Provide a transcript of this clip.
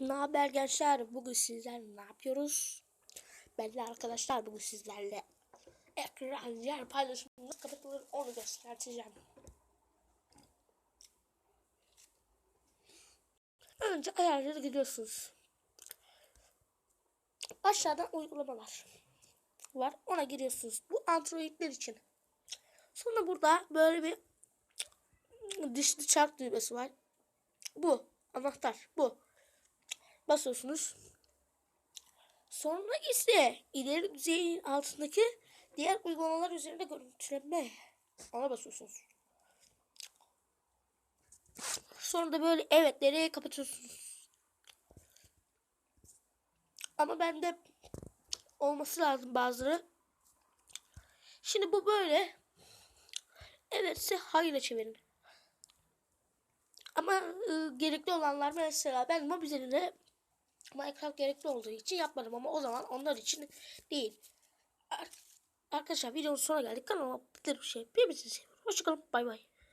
Ne haber gençler? Bugün sizler ne yapıyoruz? Ben de arkadaşlar bugün sizlerle ekran yer paylaşımını kapatılır onu göstereceğim. Önce ayarlara gidiyorsunuz. Aşağıdan uygulamalar var. Ona giriyorsunuz. Bu Android'ler için. Sonra burada böyle bir dişli çark düğmesi var. Bu anahtar bu. Basıyorsunuz. Sonra ise ileri düzeyin altındaki diğer uygulamalar üzerinde görüntüleme. Ona basıyorsunuz. Sonra da böyle evet nereye kapatıyorsunuz. Ama bende olması lazım bazıları. Şimdi bu böyle. Evetse hayırla çevirin. Ama e, gerekli olanlar mesela ben mob üzerinde Minecraft gerekli olduğu için yapmadım ama o zaman onlar için değil. Ar- Arkadaşlar videonun sonuna geldik. Kanalıma bir şey. Bir seviyorum. Hoşçakalın. Bay bay.